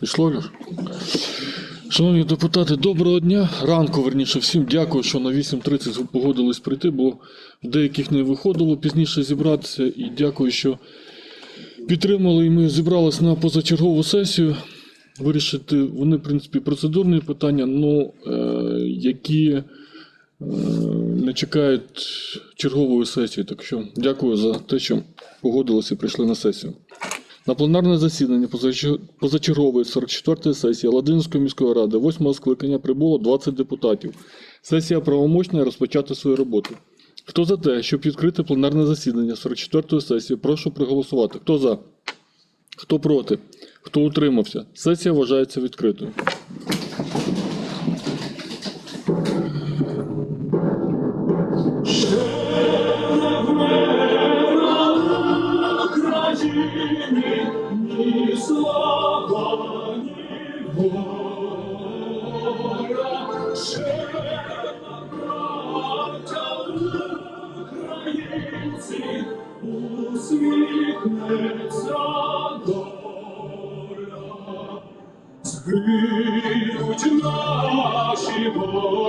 Пішло? Шановні депутати, доброго дня. Ранку, верніше, всім дякую, що на 8.30 погодились прийти, бо деяких не виходило пізніше зібратися. І дякую, що підтримали. І ми зібрались на позачергову сесію. Вирішити вони, в принципі, процедурні питання, ну, е, які е, не чекають чергової сесії. Так що дякую за те, що погодилися і прийшли на сесію. На пленарне засідання позачергової 44-ї сесії Ладинської міської ради 8 скликання прибуло 20 депутатів. Сесія правомочна розпочати свою роботу. Хто за те, щоб відкрити пленарне засідання 44-ї сесії, прошу проголосувати. Хто за? Хто проти? Хто утримався? Сесія вважається відкритою. Згинуть наші вороженьки,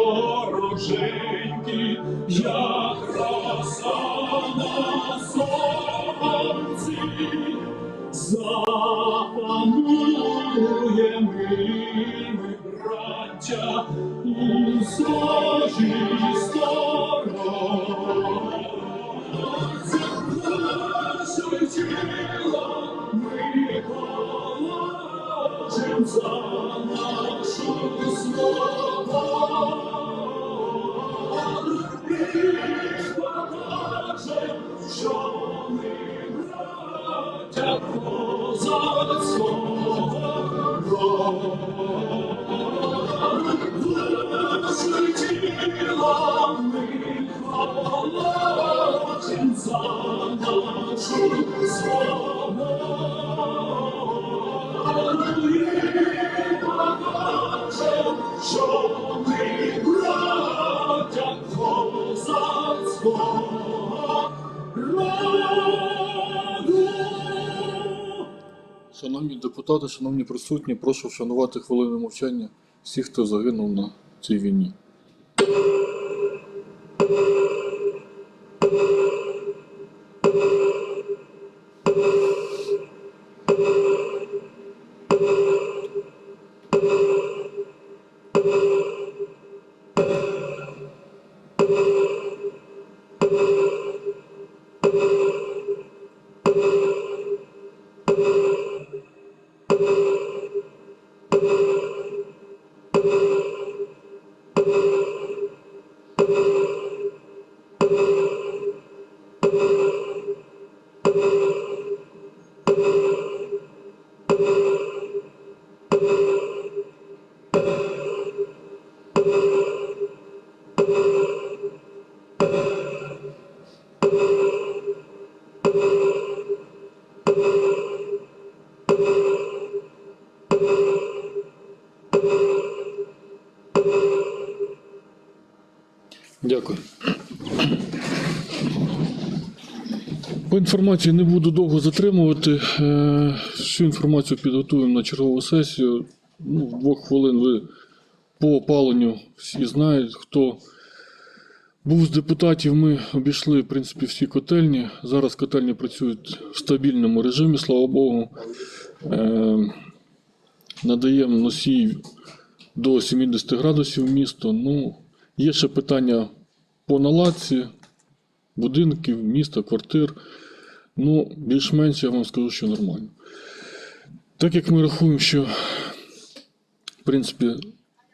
депутати, шановні присутні, прошу вшанувати хвилину мовчання всіх, хто загинув на цій війні. Інформації не буду довго затримувати. Е, Всю інформацію підготуємо на чергову сесію. Ну, в двох хвилин ви по опаленню всі знають, хто був з депутатів. Ми обійшли в принципі всі котельні. Зараз котельні працюють в стабільному режимі, слава Богу. Е, Надаємо носій до 70 градусів місто. Ну, є ще питання по наладці будинків, міста, квартир. Ну, більш-менш я вам скажу, що нормально. Так як ми рахуємо, що в принципі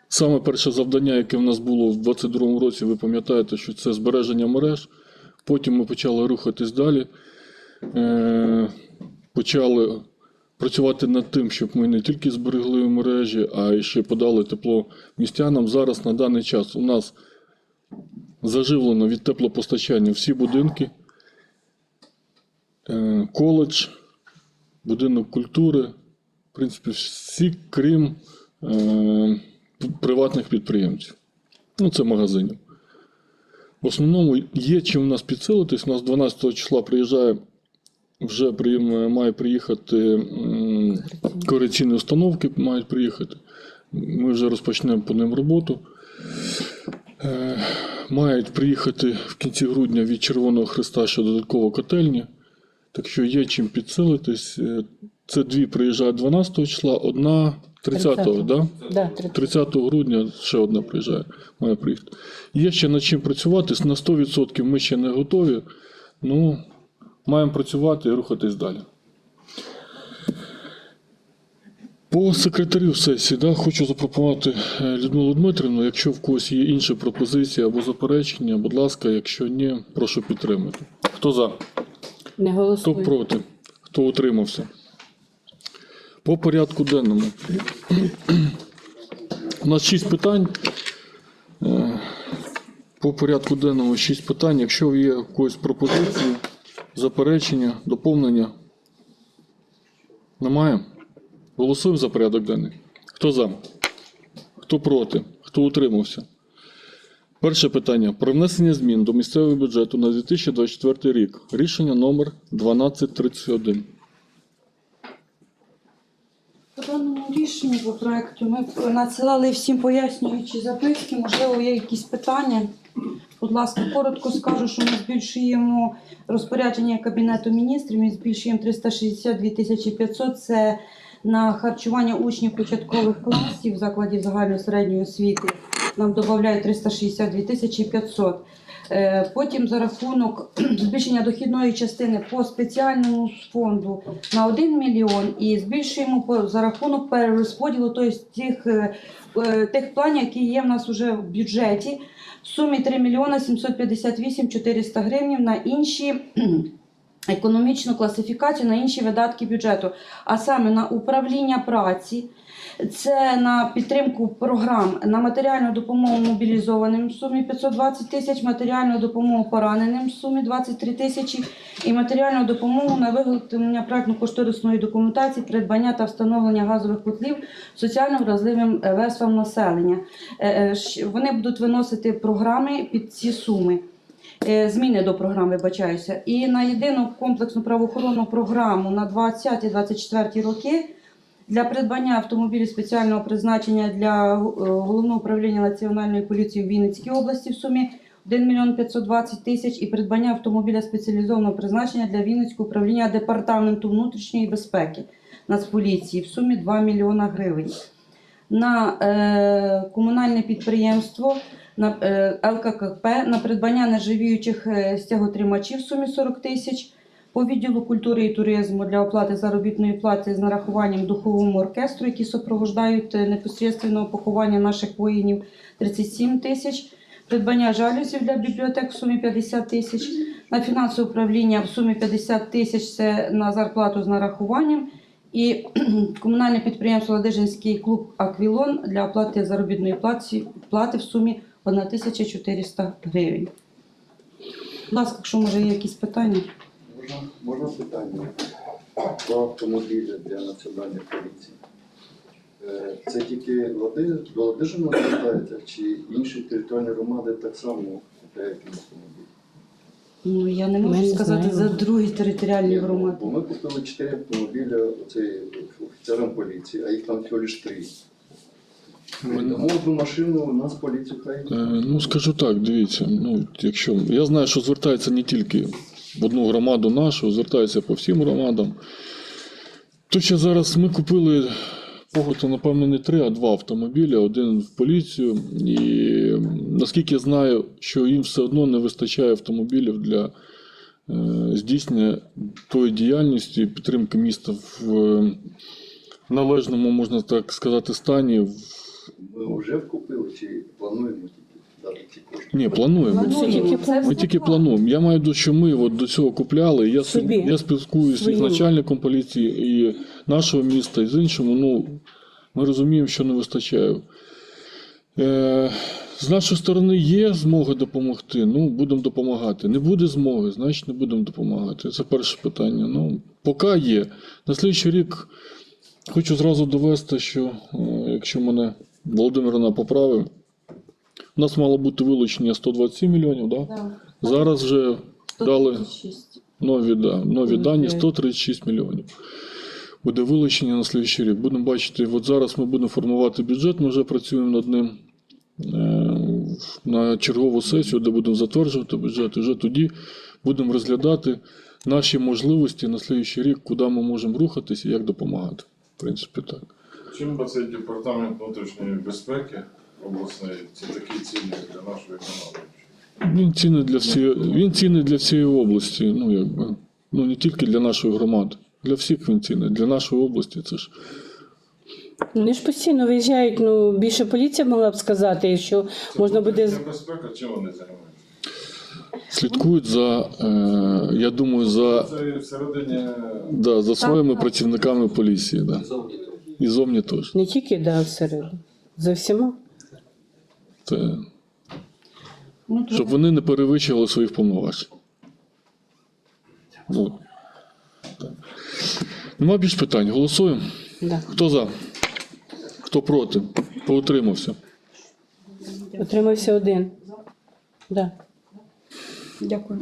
саме перше завдання, яке в нас було в 2022 році, ви пам'ятаєте, що це збереження мереж. Потім ми почали рухатись далі. Е, почали працювати над тим, щоб ми не тільки зберегли мережі, а й ще подали тепло містянам. Зараз на даний час у нас заживлено від теплопостачання всі будинки, коледж, будинок культури, в принципі, всі, крім е, приватних підприємців. Ну, це магазинів. В основному є чим у нас підсилитись. У нас 12 числа приїжджає вже при- має приїхати корекційні установки, мають приїхати. Ми вже розпочнемо по ним роботу. Е, Мають приїхати в кінці грудня від Червоного Христа ще додатково котельні. Так що є чим підсилитись. Е, Це дві приїжджають 12 числа, одна 30-го, 30-го. да? Да, 30. 30 грудня ще одна приїжджає, має приїхати. Є ще над чим працювати. На 100% ми ще не готові. Ну, маємо працювати і рухатись далі. По секретарю сесії да, хочу запропонувати е, Людмилу Дмитрівну. Якщо в когось є інші пропозиції або заперечення, будь ласка, якщо ні, прошу підтримати. Хто за? Не Хто проти? Хто утримався? По порядку денному. У нас шість питань. Е, По порядку денному шість питань. Якщо є у когось пропозиції, заперечення, доповнення. Немає? Голосуємо за порядок денний. Хто за? Хто проти? Хто утримався? Перше питання про внесення змін до місцевого бюджету на 2024 рік. Рішення номер 1231. По даному рішенню по проекту ми надсилали всім пояснюючі записки. Можливо, є якісь питання. Будь ласка, коротко скажу, що ми збільшуємо розпорядження Кабінету міністрів. Ми збільшуємо 362 тисячі 500. Це на харчування учнів початкових класів закладів загальної середньої освіти. Нам додають 362 тисячі 500. Е, Потім за рахунок збільшення дохідної частини по спеціальному фонду на 1 мільйон і збільшуємо за рахунок перерозподілу тобто тих, е, е, тих планів, які є в нас вже в бюджеті, в сумі 3 мільйона 758 400 гривень на інші економічну класифікацію, на інші видатки бюджету, а саме на управління праці, це на підтримку програм на матеріальну допомогу мобілізованим в сумі 520 тисяч, матеріальну допомогу пораненим в сумі 23 тисячі і матеріальну допомогу на виготовлення проектно-кошторисної документації, придбання та встановлення газових котлів соціально вразливим е, верствам населення. Е, е, Вони будуть виносити програми під ці суми. Е, Зміни до програм, вибачаюся. І на єдину комплексну правоохоронну програму на 20-24 роки для придбання автомобілів спеціального призначення для е, головного управління національної поліції в Вінницькій області в сумі 1 мільйон 520 тисяч і придбання автомобіля спеціалізованого призначення для Вінницького управління департаменту внутрішньої безпеки Нацполіції в сумі 2 мільйона гривень. На е, комунальне підприємство на е, ЛККП на придбання нержавіючих е, стяготримачів в сумі 40 тисяч. По відділу культури і туризму для оплати заробітної плати з нарахуванням духовому оркестру, які супроводжують е, непосередньо поховання наших воїнів 37 тисяч. Придбання жалюзів для бібліотек в сумі 50 тисяч. На фінансове управління в сумі 50 тисяч це на зарплату з нарахуванням. І комунальне підприємство Ладижинський клуб Аквілон для оплати заробітної плати в сумі 1400 гривень. Будь ласка, якщо може є якісь питання. Можна, можна питання про автомобілі для національної поліції. Е, Це тільки Ладижина звертається, чи інші територіальні громади так само купляють автомобілі? Ну я не можу не сказати знаємо. за другі територіальні громади. Бо ми купили чотири автомобіля оцей, офіцерам поліції, а їх там всього лише три. Тому одну машину у нас поліцію хай. Е, Ну, скажу так, дивіться. Ну, якщо я знаю, що звертається не тільки в одну громаду нашу, звертається по всім громадам. То ще зараз ми купили погото, напевно, не три, а два автомобілі, один в поліцію. І наскільки я знаю, що їм все одно не вистачає автомобілів для е, здійснення тої діяльності, підтримки міста в е, належному, можна так сказати, стані. в- Ми вже купили чи плануємо тільки дати ці кошти? Ні, плануємо. Плануємо. Це Ми тільки плануємо. Я маю до що ми от до цього купляли. Я, Собі. я спілкуюся з начальником поліції і нашого міста, і з іншими. Ну, ми розуміємо, що не вистачає. Е, з нашої сторони є змога допомогти. Ну, будемо допомагати. Не буде змоги, значить не будемо допомагати. Це перше питання. Ну, поки є. На слідчий рік хочу зразу довести, що е, якщо мене Володимирна поправив, у нас мало бути вилучення 127 мільйонів, да? Да. Зараз вже дали 136. Нові, да, нові дані 136 мільйонів. Буде вилучення на слідчий рік. Будемо бачити, от зараз ми будемо формувати бюджет, ми вже працюємо над ним е, на чергову сесію, де будемо затверджувати бюджет. І вже тоді будемо розглядати наші можливості на слідчий рік, куди ми можемо рухатися і як допомагати. В принципі, так. Чим би цей департамент внутрішньої безпеки обласної це такі цінні для нашої економіки? Він цінний для всієї, він цінний для всієї області. Ну, якби. Ну, не тільки для нашої громади. Для всіх він цінний. Для нашої області це ж. Вони ж постійно виїжджають, ну більше поліція могла б сказати, що можна буде. Внутрішня безпека, чим вони займаються? Слідкують за, е, я думаю, за, Це всередині да, за своїми працівниками поліції. Да. І зовні теж. Не тільки да, всередині. За всіма. Це, Ну, щоб вони не перевищували своїх повноважень. Ну, так. Нема більш питань. Голосуємо. Да. Хто за? Хто проти? Поутримався. Отримався один. Да. Дякую.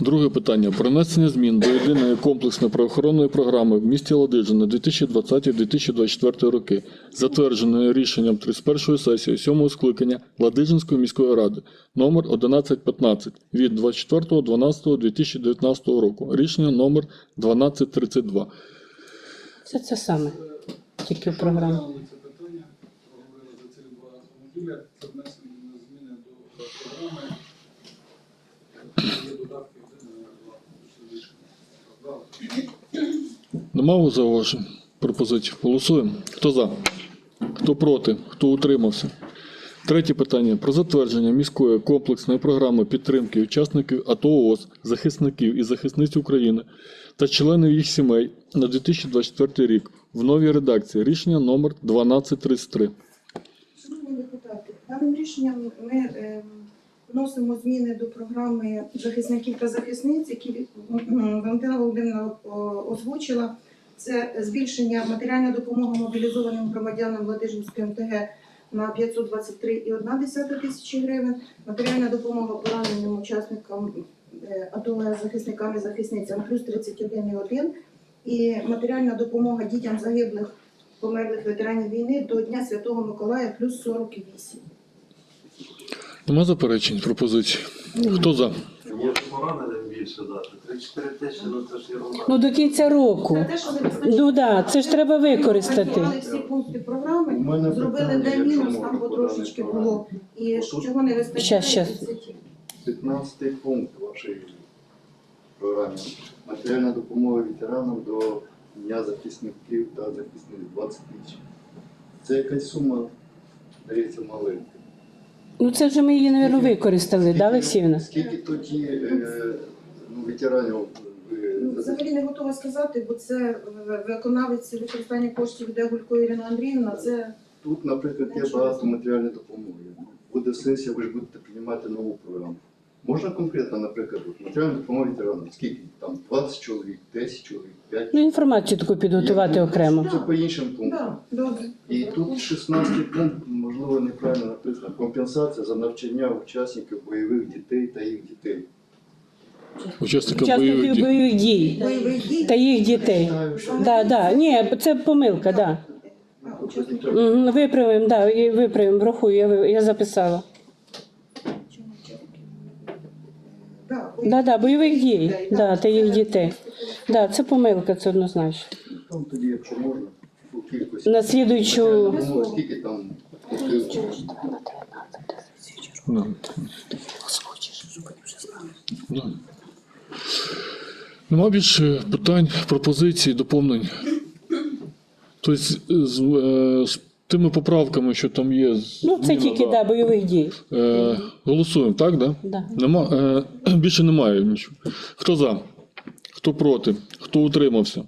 Друге питання. Про внесення змін до єдиної комплексної правоохоронної програми в місті Ладижин на 2020-2024 роки, затвердженої рішенням 31 сесії 7 скликання Ладижинської міської ради номер 1115 від 24.12.2019 року. Рішення номер 1232. Це це саме. Тільки в програмі. Це питання, проговорили за ці два автомобіля, це внесені зміни до програми. Є додатки один на два, пішли рішення. Правда? Нема зауважень? Пропозицій. Голосуємо. Хто за? Хто проти? Хто утримався? Третє питання про затвердження міської комплексної програми підтримки учасників АТО ООС, захисників і захисниць України та членів їх сімей на 2024 рік в новій редакції. Рішення номер 1233. Шановні депутати, даним рішенням ми е, вносимо зміни до програми захисників та захисниць, які Валентина Володимирівна озвучила. Це збільшення матеріальна допомога мобілізованим громадянам Ладижинської МТГ на 523,1 тисячі гривень, матеріальна допомога пораненим учасникам е, АТО захисникам і захисницям плюс 31,1 і матеріальна допомога дітям загиблих померлих ветеранів війни до Дня Святого Миколая плюс 48. Нема заперечень, пропозицій. Хто за? Є пораненим більше дати. 3-4 тисячі, ну це ж. Ну до кінця року. Це те, що забезпечує. Ну да, це ж треба використати. Всі пункти У програми, зробили питання, де якщо мінус, можна, там потрошечки було. І Отут- чого не вистачає? Щас, щас. 30. 15 пункт вашої програми. Матеріальна допомога ветеранам до Дня захисників та захисниць 20 тисяч. Це якась сума, здається, маленька. Ну це вже ми її, мабуть, використали, да, Олексіївна? Скільки тоді е, ну, ветеранів ви Ну, Взагалі не готова сказати, бо це е, виконавець використання коштів іде Гулько Ірина Андріївна. Це Тут, наприклад, є багато матеріальної допомоги. Буде сесія, ви ж будете приймати нову програму. Можна конкретно, наприклад, от матеріальна допомога ветеранам. Скільки там? 20 чоловік, 10 чоловік, 5 Ну інформацію таку підготувати окремо. Це по іншим пунктам. да, добре. І тут 16 пункт, можливо, неправильно написано. Компенсація за навчання учасників бойових дітей та їх дітей. Учасника бойових Учасників бойових дій Бойових дій. та їх дітей. Да, да. Ні, це помилка, да. Учасників. Угу, виправимо, да, і виправимо, врахую, я, ви- я записала. Да, Да, да, бойових дій, да, та їх дітей. Да, це помилка, це однозначно. Там тоді, якщо можна, по кількості. На слідуючу Матеріальна Скільки там. Нема більше питань, пропозицій, доповнень. Тобто з, е, з тими поправками, що там є. Ну, це зміна, тільки да, бойових дій. Е, голосуємо, так? Да? Да. Нема, е, більше немає нічого. Хто за? Хто проти? Хто утримався?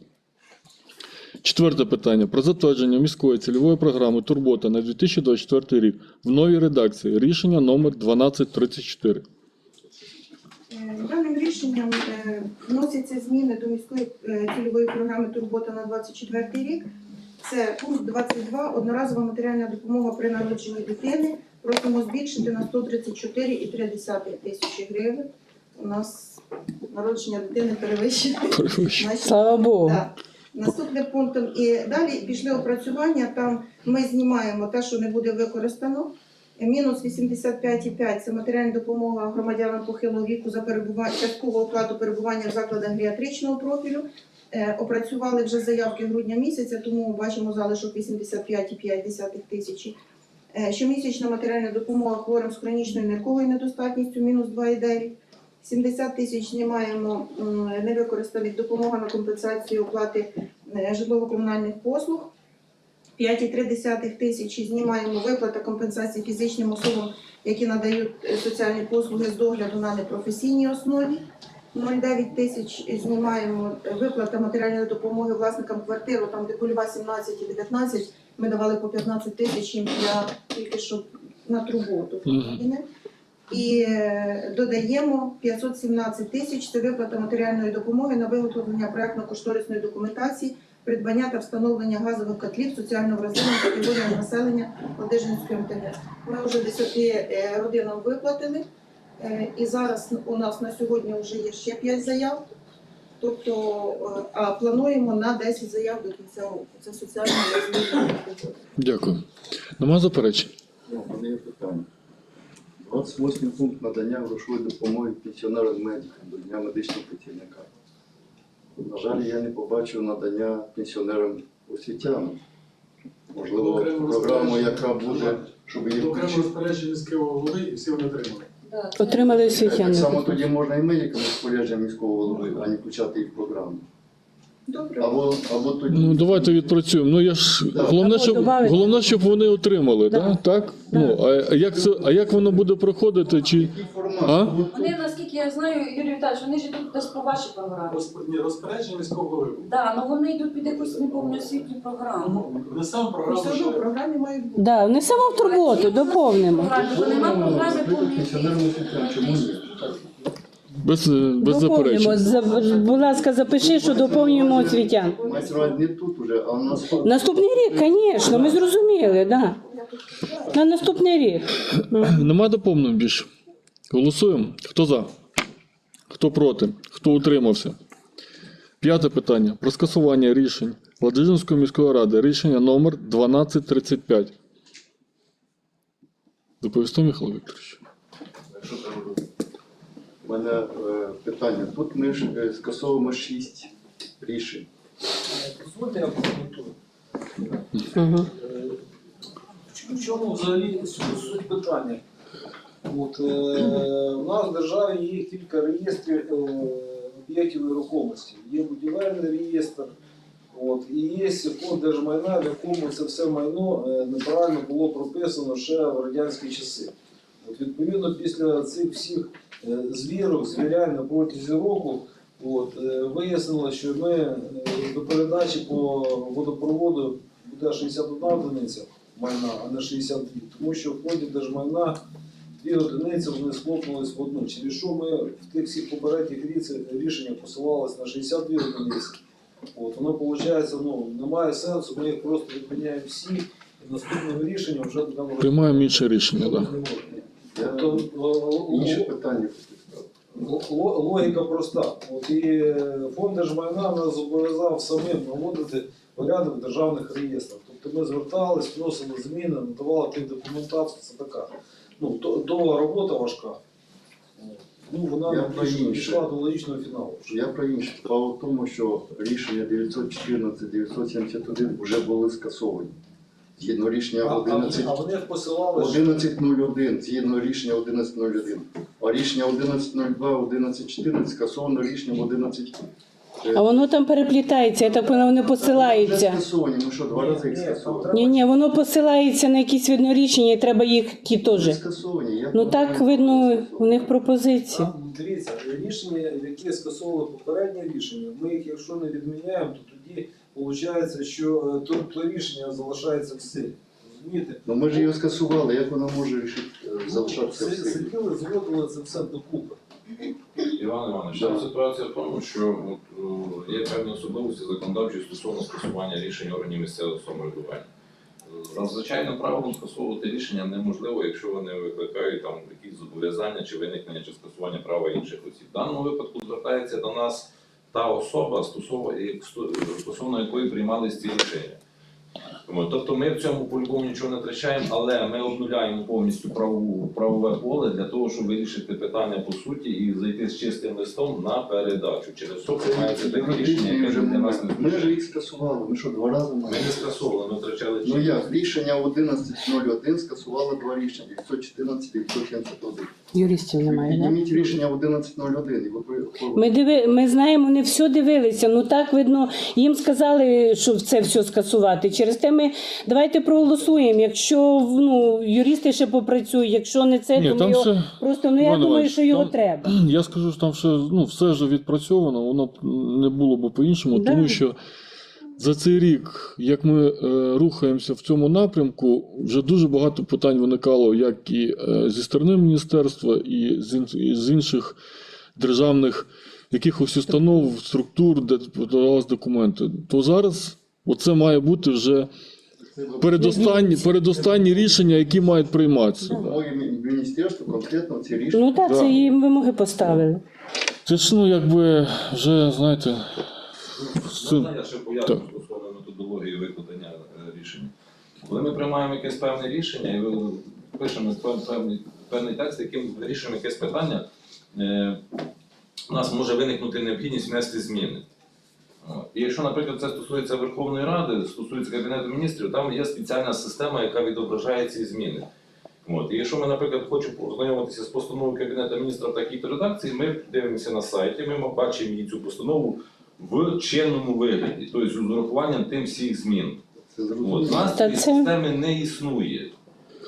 Четверте питання про затвердження міської цільової програми Турбота на 2024 рік в новій редакції. Рішення номер 1234. Е, Даним рішенням е, вносяться зміни до міської е, цільової програми Турбота на 24 рік. Це пункт 22, одноразова матеріальна допомога при народженні дитини. Просимо збільшити на 134,3 тисячі гривень. У нас народження дитини перевищує. Слава Богу. Так. Наступним пунктом і далі пішли опрацювання. Там ми знімаємо те, що не буде використано. Мінус 85,5 – це матеріальна допомога громадянам похилого віку за перебування часткову оплату перебування в закладах геріатричного профілю. Е, опрацювали вже заявки грудня місяця, тому бачимо залишок 85,5 тисячі. Е, щомісячна матеріальна допомога хворим з хронічною нирковою недостатністю мінус 2,9. 70 тисяч знімаємо м, невикористаних допомога на компенсацію оплати е, житлово-комунальних послуг. 5,3 тисячі знімаємо виплата компенсації фізичним особам, які надають е, соціальні послуги з догляду на непрофесійній основі. 0,9 тисяч знімаємо е, виплата матеріальної допомоги власникам квартиру, там де польова 17 і 19, ми давали по 15 тисяч їм для тільки щоб на трубу. Тобто. І е, додаємо 517 тисяч це виплата матеріальної допомоги на виготовлення проектно-кошторисної документації, придбання та встановлення газових котлів соціально вразливим категоріям населення Ладижинської МТГ. Ми вже 10 е, родинам виплатили, е, і зараз у нас на сьогодні вже є ще 5 заяв. Тобто, е, а плануємо на 10 заяв до кінця року. Це соціально вразливі. Дякую. Нема заперечень? Ну, в мене є питання. 28 пункт надання грошової допомоги пенсіонерам медикам до Дня медичного працівника. На жаль, я не побачив надання пенсіонерам освітянам. Можливо, програму, яка буде, щоб її Окремо включити. розпорядження міського голови і всі вони отримали. Отримали Так освітяни. само тоді можна і медикам розпорядження міського голови, а не включати їх в програму. Добре. Або, або тоді. Ну давайте відпрацюємо. Ну я ж Да. головне, щоб добавити. головне, щоб вони отримали, Да. да. так? Ну а а як це, а як воно буде проходити? Чи Який формат? А? Вони, наскільки я знаю, Юрій Віталійович, вони ж йдуть десь по вашій програмі. Розп- розпорядження міського голови. Так, ну вони йдуть під якусь неповну освітню програму. Не сам програму, все одно в програмі мають бути. Да, внесемо в турботу, доповнимо. Програмі, бо нема програми освітянам, чому ні? Без, е, без заперечень? За- Будь ласка, запиши, що доповнюємо освітян. Мається на увазі не тут уже, а в нас Наступний рік, звісно, ми зрозуміли, да. На наступний рік. Нема доповнень більше. Голосуємо. Хто за? Хто проти? Хто утримався? П'яте питання. Про скасування рішень Ладижинської міської ради. Рішення номер 1235. Доповісти, Михайло Вікторович. Якщо треба У мене е, питання. Тут ми ж е, скасовуємо шість рішень. Дозвольте, я прокоментую. Угу. Е, В чому взагалі суть питання? От, е, у нас в державі є кілька реєстрів е, об'єктів нерухомості. Є будівельний реєстр, от, і є фонд держмайна, в якому це все майно е, неправильно було прописано ще в радянські часи. От, відповідно, після цих всіх звірок, звірянь на протязі року, от, е, вияснилося, що ми е, до передачі по водопроводу буде 61 одиниця майна, а не 62. Тому що в ході держмайна дві одиниці вони схлопнулись в одну. Через що ми в тих всіх попередніх рішеннях посилалися на 62 одиниці. От, воно виходить, ну, немає сенсу, ми їх просто відміняємо всі, і наступним рішенням вже будемо Приймаємо інше рішення, так. Я Тобто о- о- інше питання хотів. Л- л- Логіка проста. От і е, фонд держмайна нас зобов'язав самим наводити порядок державних реєстрах. Тобто ми звертались, вносили зміни, надавали тих документацію. Це така ну, довга робота важка. Ну, вона Я нам про інше. дійшла до логічного фіналу. Я про інше. Справа в тому, що рішення 914, 971 вже були скасовані. Згідно рішення А, а, 11. вони посилали, що 11.01, згідно рішення 11.01. А рішення 11.02, 11.14 скасовано рішенням 11. А воно там переплітається, я так вони Не посилаються. скасовані, ми що, два рази їх Ні, скасовували? Ні, ні, воно посилається на якісь видно рішення, і треба їх ті теж. скасовані. Ну так видно, у них пропозиції. Там, дивіться, рішення, які скасовували попереднє рішення, ми їх, якщо не відміняємо, то тоді виходить, що е, то, то рішення залишається в силі. Розумієте? Ну ми ж його скасували, як вона може рішити е, залишатися в силі? Сиділи, зводили це все докупи. Іван Іванович, там ситуація в тому, що от, е, є певні особливості законодавчі стосовно скасування рішень органів місцевого самоврядування. За звичайним правилом скасовувати рішення неможливо, якщо вони викликають там якісь зобов'язання чи виникнення чи скасування права інших осіб. В даному випадку звертається до нас та особа, стосовно, стосовно якої приймались ці рішення. Тому, Тобто ми в цьому по-любому нічого не втрачаємо, але ми обнуляємо повністю правову, правове поле для того, щоб вирішити питання по суті і зайти з чистим листом на передачу. Через що приймається таке рішення, яке вже для нас не Ми ж їх скасували. Ми що, два рази Ми не скасовували, ми втрачали Ну як, рішення 11.01 скасували два рішення, 914 і 971. Юристів немає, да? Підніміть рішення 11.01 і ви- Ми диви, ми знаємо, не все дивилися. Ну так видно, їм сказали, що це все скасувати. Через те ми давайте проголосуємо. Якщо ну юристи ще попрацюють, якщо не це, Ні, то ми його все- просто ну я Іван думаю, що його там- треба. Я скажу, що там ще ну, все вже відпрацьовано, воно б не було б по-іншому, Да. тому що за цей рік, як ми е, рухаємося в цьому напрямку, вже дуже багато питань виникало як і е, зі сторони міністерства, і з, ін- і з інших державних якихось установ, структур, де подавалися документи. То зараз оце має бути вже передостанні, передостанні рішення, які мають прийматися. Моє міністерство конкретно ці рішення. Ну так, Да. це їм вимоги поставили. Це ж ну якби вже знаєте. з цим- я ще поясню стосовно методології викладення е, рішення. Коли ми приймаємо якесь певне рішення і ви- пишемо пев- певний, певний текст, яким вирішуємо якесь питання, е, у нас може виникнути необхідність внести зміни. І якщо, наприклад, це стосується Верховної Ради, стосується Кабінету міністрів, там є спеціальна система, яка відображає ці зміни. От. І якщо ми, наприклад, хочемо познайомитися з постановою Кабінету міністра в такій-то редакції, ми дивимося на сайті, ми бачимо її цю постанову в чинному вигляді, тобто з урахуванням тим всіх змін. От. У нас цієї системи не існує.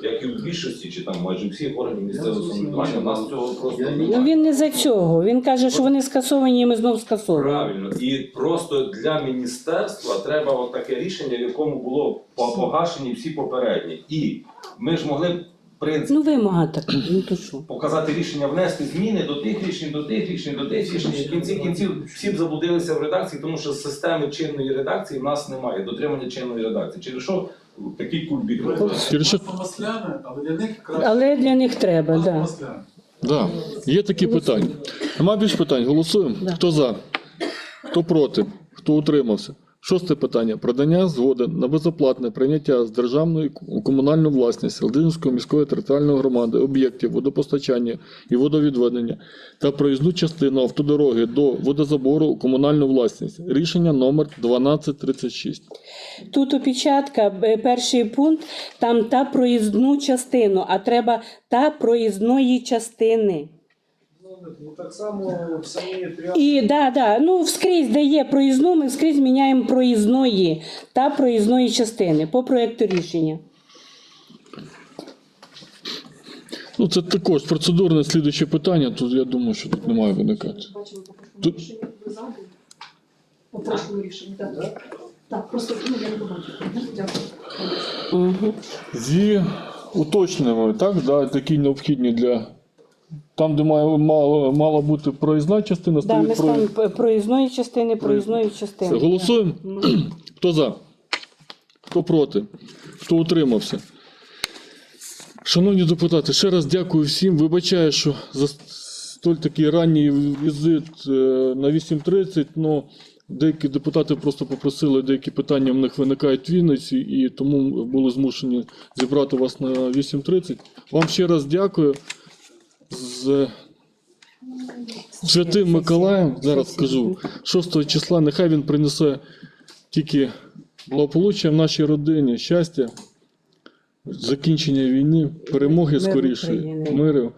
Як і в більшості, чи там майже всіх органів місцевого самоврядування, у нас цього просто Ну немає. він не за цього. Він каже, що вони скасовані, і ми знов скасовуємо. Правильно. І просто для міністерства треба от таке рішення, в якому було по- погашені всі попередні. І ми ж могли б, в принципі, Ну вимога така. Ну то що? показати рішення, внести зміни до тих рішень, до тих рішень, до тих рішень. І в кінці кінців всі б заблудилися в редакції, тому що системи чинної редакції в нас немає, дотримання чинної редакції. Через що такий кульбік робить? Через Масляне, але для них краще. Але для них треба, так. Да. Масляне. Да. Є такі питання. Нема більш питань. Голосуємо. Да. Хто за? Хто проти? Хто утримався? Шосте питання. Продання згоди на безоплатне прийняття з державної у комунальну власність Селдинської міської територіальної громади об'єктів водопостачання і водовідведення та проїзну частину автодороги до водозабору у комунальну власність. Рішення номер 1236. Тут опечатка, е, перший пункт, там та проїзну частину, а треба та проїзної частини. Ну, так само в тріа- І да, да, ну вскрізь, де є проїзну, ми вскрізь міняємо проїзної та проїзної частини по проєкту рішення. Ну, це також процедурне слідуюче питання. Тут я думаю, що тут немає виникати. Бачили по Тут- рішенню, ви за? По прошлому рішенню, так. Так, просто ну, я не побачила. Дякую. Угу. Зі уточненнями, так, да, такі необхідні для. Там, де має, мало, мала бути проїзна частина, Да, ми стоїть про... ставимо п- проїзної частини, проїзної частини. Все, Голосуємо? Ну. Хто за? Хто проти? Хто утримався? Шановні депутати, ще раз дякую всім. Вибачаю, що за столь такий ранній візит е, на 8.30, але деякі депутати просто попросили, деякі питання в них виникають в Вінниці, і тому були змушені зібрати вас на 8.30. Вам ще раз дякую. З Святим Миколаєм, зараз скажу, 6 числа, нехай він принесе тільки благополуччя в нашій родині, щастя, закінчення війни, перемоги скорішої, миру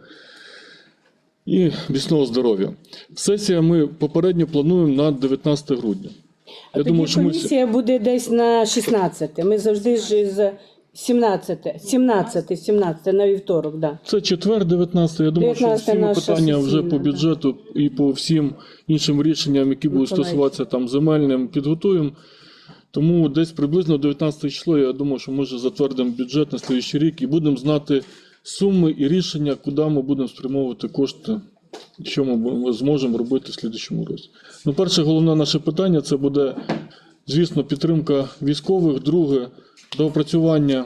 і міцного здоров'я. Сесія ми попередньо плануємо на 19 грудня. А Я тоді думаю, що ми комісія буде десь на 16. Ми завжди ж з 17, 17, 17 на вівторок, да. Це четвер, 19. Я думаю, що 19 всі ми наша питання вже сесійна, по да. бюджету і по всім іншим рішенням, які будуть Миколаївська. стосуватися там земельним, підготуємо. Тому десь приблизно 19 число, я думаю, що ми вже затвердимо бюджет на слідчий рік і будемо знати суми і рішення, куди ми будемо спрямовувати кошти, що ми бу- зможемо робити в слідчому році. Ну, перше головне наше питання це буде звісно, підтримка військових. Друге, доопрацювання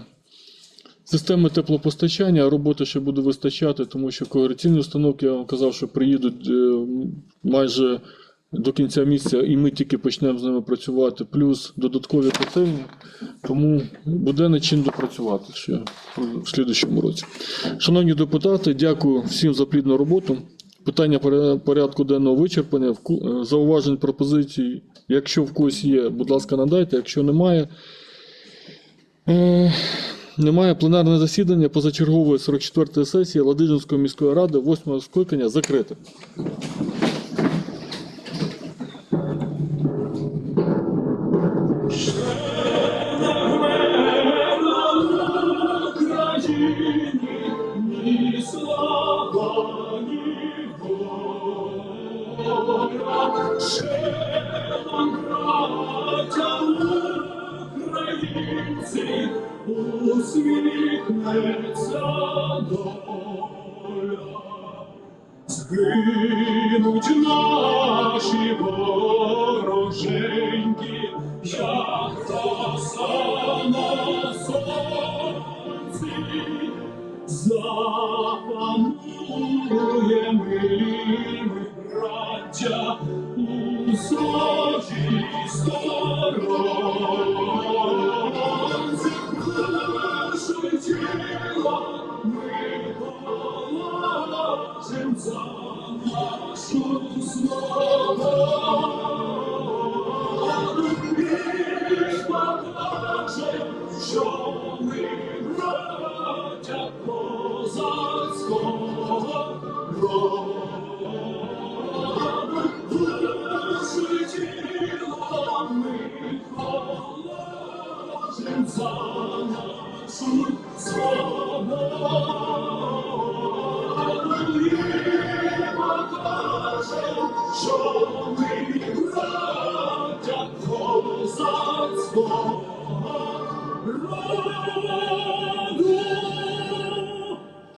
системи теплопостачання. Роботи ще буде вистачати, тому що когерційні установки, я вам казав, що приїдуть е, майже до кінця місяця, і ми тільки почнемо з ними працювати. Плюс додаткові котельні. Тому буде над чим допрацювати ще в слідчому році. Шановні депутати, дякую всім за плідну роботу. Питання порядку денного вичерпання, е, зауважень, пропозицій. Якщо в когось є, будь ласка, надайте. Якщо немає, немає пленарне засідання позачергової 44-ї сесії Ладижинської міської ради 8 скликання закрите. Згинуть наші вороженьки,